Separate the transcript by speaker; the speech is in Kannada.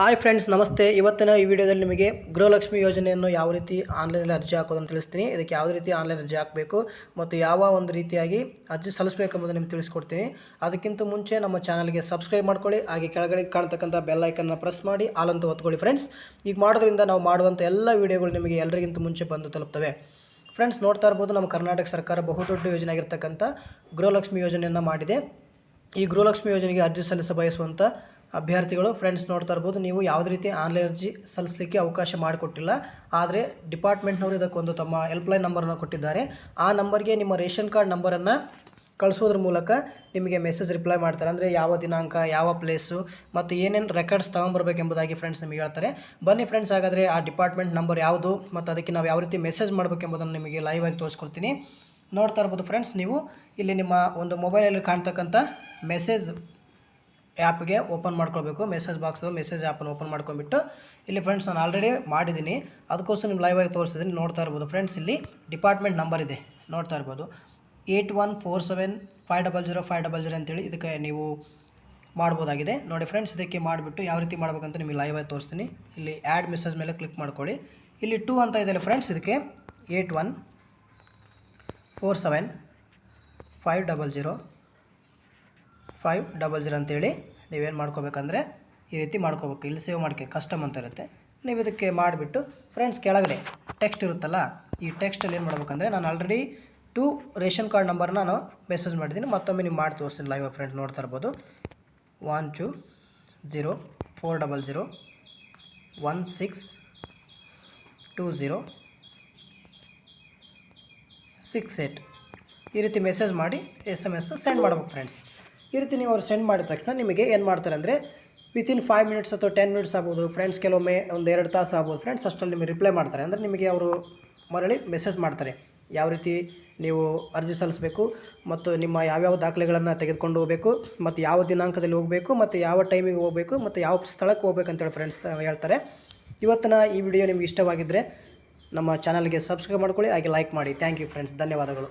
Speaker 1: ಹಾಯ್ ಫ್ರೆಂಡ್ಸ್ ನಮಸ್ತೆ. ಇವತ್ತಿನ ಈ ವಿಡಿಯೋದಲ್ಲಿ ನಿಮಗೆ ಗೃಹಲಕ್ಷ್ಮಿ ಯೋಜನೆಯನ್ನು ಯಾವ ರೀತಿ ಆನ್ಲೈನಲ್ಲಿ ಅರ್ಜಿ ಹಾಕೋದನ್ನು ತಿಳಿಸ್ತೀನಿ. ಇದಕ್ಕೆ ಯಾವ ರೀತಿ ಆನ್ಲೈನ್ ಅರ್ಜಿ ಹಾಕಬೇಕು ಮತ್ತು ಯಾವ ಒಂದು ರೀತಿಯಾಗಿ ಅರ್ಜಿ ಸಲ್ಲಿಸಬೇಕೆಂಬುದನ್ನು ನಿಮ್ಗೆ ತಿಳಿಸ್ಕೊಡ್ತೀನಿ. ಅದಕ್ಕಿಂತ ಮುಂಚೆ ನಮ್ಮ ಚಾನಲ್ಗೆ ಸಬ್ಸ್ಕ್ರೈಬ್ ಮಾಡ್ಕೊಳ್ಳಿ. ಹಾಗೆ ಕೆಳಗಡೆ ಕಾಣ್ತಕ್ಕಂಥ ಬೆಲ್ ಪ್ರೆಸ್ ಮಾಡಿ ಹಾಲಂತ ಒತ್ಕೊಳ್ಳಿ ಫ್ರೆಂಡ್ಸ್ ಈಗ ಮಾಡೋದ್ರಿಂದ ನಾವು ಮಾಡುವಂಥ ಎಲ್ಲ ವಿಡಿಯೋಗಳು ನಿಮಗೆ ಎಲ್ಲರಿಗಿಂತ ಮುಂಚೆ ಬಂದು ತಲುಪ್ತವೆ. ಫ್ರೆಂಡ್ಸ್ ನೋಡ್ತಾ ಇರ್ಬೋದು ನಮ್ಮ ಕರ್ನಾಟಕ ಸರ್ಕಾರ ಬಹುದೊಡ್ಡ ಯೋಜನೆ ಆಗಿರ್ತಕ್ಕಂಥ ಗೃಹಲಕ್ಷ್ಮಿ ಯೋಜನೆಯನ್ನು ಮಾಡಿದೆ. ಈ ಗೃಹಲಕ್ಷ್ಮಿ ಯೋಜನೆಗೆ ಅರ್ಜಿ ಸಲ್ಲಿಸ ಬಯಸುವಂಥ ಅಭ್ಯರ್ಥಿಗಳು ಫ್ರೆಂಡ್ಸ್ ನೋಡ್ತಾ ಇರ್ಬೋದು. ನೀವು ಯಾವುದೇ ರೀತಿ ಆನ್ಲೈನ್ ಅರ್ಜಿ ಸಲ್ಲಿಸಲಿಕ್ಕೆ ಅವಕಾಶ ಮಾಡಿಕೊಟ್ಟಿಲ್ಲ, ಆದರೆ ಡಿಪಾರ್ಟ್ಮೆಂಟ್ನವರು ಇದಕ್ಕೊಂದು ತಮ್ಮ ಹೆಲ್ಪ್ಲೈನ್ ನಂಬರನ್ನು ಕೊಟ್ಟಿದ್ದಾರೆ. ಆ ನಂಬರ್ಗೆ ನಿಮ್ಮ ರೇಷನ್ ಕಾರ್ಡ್ ನಂಬರನ್ನು ಕಳಿಸೋದ್ರ ಮೂಲಕ ನಿಮಗೆ ಮೆಸೇಜ್ ರಿಪ್ಲೈ ಮಾಡ್ತಾರೆ. ಅಂದರೆ ಯಾವ ದಿನಾಂಕ, ಯಾವ ಪ್ಲೇಸು ಮತ್ತು ಏನೇನು ರೆಕಾರ್ಡ್ಸ್ ತೊಗೊಂಬರ್ಬೇಕೆಂಬುದಾಗಿ ಫ್ರೆಂಡ್ಸ್ ನಿಮಗೆ ಹೇಳ್ತಾರೆ. ಬನ್ನಿ ಫ್ರೆಂಡ್ಸ್ ಹಾಗಾದರೆ ಆ ಡಿಪಾರ್ಟ್ಮೆಂಟ್ ನಂಬರ್ ಯಾವುದು ಮತ್ತು ಅದಕ್ಕೆ ನಾವು ಯಾವ ರೀತಿ ಮೆಸೇಜ್ ಮಾಡಬೇಕೆಂಬುದನ್ನು ನಿಮಗೆ ಲೈವ್ ಆಗಿ ತೋರಿಸ್ಕೊಡ್ತೀನಿ. ನೋಡ್ತಾ ಇರ್ಬೋದು ಫ್ರೆಂಡ್ಸ್ ನೀವು ಇಲ್ಲಿ ನಿಮ್ಮ ಒಂದು ಮೊಬೈಲಲ್ಲಿ ಕಾಣ್ತಕ್ಕಂಥ ಮೆಸೇಜ್ ಆ್ಯಪ್ಗೆ ಓಪನ್ ಮಾಡ್ಕೊಳ್ಬೇಕು. ಮೆಸೇಜ್ ಬಾಕ್ಸ್, ಮೆಸೇಜ್ ಆ್ಯಪನ್ನು ಓಪನ್ ಮಾಡ್ಕೊಂಡ್ಬಿಟ್ಟು ಇಲ್ಲಿ ಫ್ರೆಂಡ್ಸ್ ನಾನು ಆಲ್ರೆಡಿ ಮಾಡಿದ್ದೀನಿ. ಅದಕ್ಕೋಸ್ಕರ ನಿಮ್ಮ ಲೈವ್ ಆಗಿ ತೋರಿಸಿದ್ದೀನಿ ನೋಡ್ತಾ ಇರ್ಬೋದು ಫ್ರೆಂಡ್ಸ್ ಇಲ್ಲಿ ಡಿಪಾರ್ಟ್ಮೆಂಟ್ ನಂಬರ್ ಇದೆ. ನೋಡ್ತಾ ಇರ್ಬೋದು. Eight one four seven five double zero five double zero ಅಂತೇಳಿ ಇದಕ್ಕೆ ನೀವು ಮಾಡ್ಬೋದಾಗಿದೆ. ನೋಡಿ ಫ್ರೆಂಡ್ಸ್ ಇದಕ್ಕೆ ಮಾಡಿಬಿಟ್ಟು ಯಾವ ರೀತಿ ಮಾಡಬೇಕಂತ ನಿಮಗೆ ಲೈವ್ ಆಗಿ ತೋರಿಸ್ತೀನಿ. ಇಲ್ಲಿ ಆ್ಯಡ್ ಮೆಸೇಜ್ ಮೇಲೆ ಕ್ಲಿಕ್ ಮಾಡ್ಕೊಳ್ಳಿ. ಇಲ್ಲಿ ಟೂ ಅಂತ ಇದೆ ಫ್ರೆಂಡ್ಸ್ ಇದಕ್ಕೆ eight one four seven five double zero five double zero ಅಂತೇಳಿ ನೀವೇನು ಮಾಡ್ಕೋಬೇಕಂದ್ರೆ ಈ ರೀತಿ ಮಾಡ್ಕೋಬೇಕು. ಇಲ್ಲಿ ಸೇವ್ ಮಾಡ್ಕೆ ಕಸ್ಟಮ್ ಅಂತ ಇರುತ್ತೆ. ನೀವು ಇದಕ್ಕೆ ಮಾಡಿಬಿಟ್ಟು ಫ್ರೆಂಡ್ಸ್ ಕೆಳಗಡೆ ಟೆಕ್ಸ್ಟ್ ಇರುತ್ತಲ್ಲ, ಈ ಟೆಕ್ಸ್ಟಲ್ಲಿ ಏನು ಮಾಡ್ಬೇಕಂದ್ರೆ ನಾನು ಆಲ್ರೆಡಿ ಟು ರೇಷನ್ ಕಾರ್ಡ್ ನಂಬರ್ನ ನಾನು ಮೆಸೇಜ್ ಮಾಡಿದ್ದೀನಿ. ಮತ್ತೊಮ್ಮೆ ನೀವು ಮಾಡಿ ತೋರಿಸ್ತೀನಿ ಲೈವ್ ಫ್ರೆಂಡ್ ನೋಡ್ತಾ ಇರ್ಬೋದು. One two zero four double zero one six two zero six eight ಈ ರೀತಿ ಮೆಸೇಜ್ ಮಾಡಿ ಎಸ್ ಎಂ ಎಸ್ ಸೆಂಡ್ ಮಾಡ್ಬೇಕು ಫ್ರೆಂಡ್ಸ್ ಈ ರೀತಿ ನೀವು ಅವ್ರು ಸೆಂಡ್ ಮಾಡಿದ ತಕ್ಷಣ ನಿಮಗೆ ಏನು ಮಾಡ್ತಾರೆ ಅಂದರೆ ವಿತಿನ್ ಫೈವ್ ಮಿನಿಟ್ಸ್ ಅಥವಾ ಟೆನ್ ಮಿನಿಟ್ಸ್ ಆಗ್ಬೋದು. ಫ್ರೆಂಡ್ಸ್ ಕೆಲವೊಮ್ಮೆ ಒಂದು ಎರಡು ತಾಸು ಆಗ್ಬೋದು. ಫ್ರೆಂಡ್ಸ್ ಅಷ್ಟರಲ್ಲಿ ನಿಮಗೆ ರಿಪ್ಲೈ ಮಾಡ್ತಾರೆ. ಅಂದರೆ ನಿಮಗೆ ಅವರು ಮರಳಿ ಮೆಸೇಜ್ ಮಾಡ್ತಾರೆ. ಯಾವ ರೀತಿ ನೀವು ಅರ್ಜಿ ಸಲ್ಲಿಸಬೇಕು ಮತ್ತು ನಿಮ್ಮ ಯಾವ್ಯಾವ ದಾಖಲೆಗಳನ್ನು ತೆಗೆದುಕೊಂಡು ಹೋಗಬೇಕು ಮತ್ತು ಯಾವ ದಿನಾಂಕದಲ್ಲಿ ಹೋಗಬೇಕು ಮತ್ತು ಯಾವ ಟೈಮಿಗೆ ಹೋಗಬೇಕು ಮತ್ತು ಯಾವ ಸ್ಥಳಕ್ಕೆ ಹೋಗ್ಬೇಕಂತೇಳಿ ಫ್ರೆಂಡ್ಸ್ ಹೇಳ್ತಾರೆ. ಇವತ್ತಿನ ಈ ವಿಡಿಯೋ ನಿಮ್ಗೆ ಇಷ್ಟವಾಗಿದ್ದರೆ ನಮ್ಮ ಚಾನಲ್ಗೆ ಸಬ್ಸ್ಕ್ರೈಬ್ ಮಾಡ್ಕೊಳ್ಳಿ. ಹಾಗೆ ಲೈಕ್ ಮಾಡಿ. ಥ್ಯಾಂಕ್ ಯು ಫ್ರೆಂಡ್ಸ್ ಧನ್ಯವಾದಗಳು.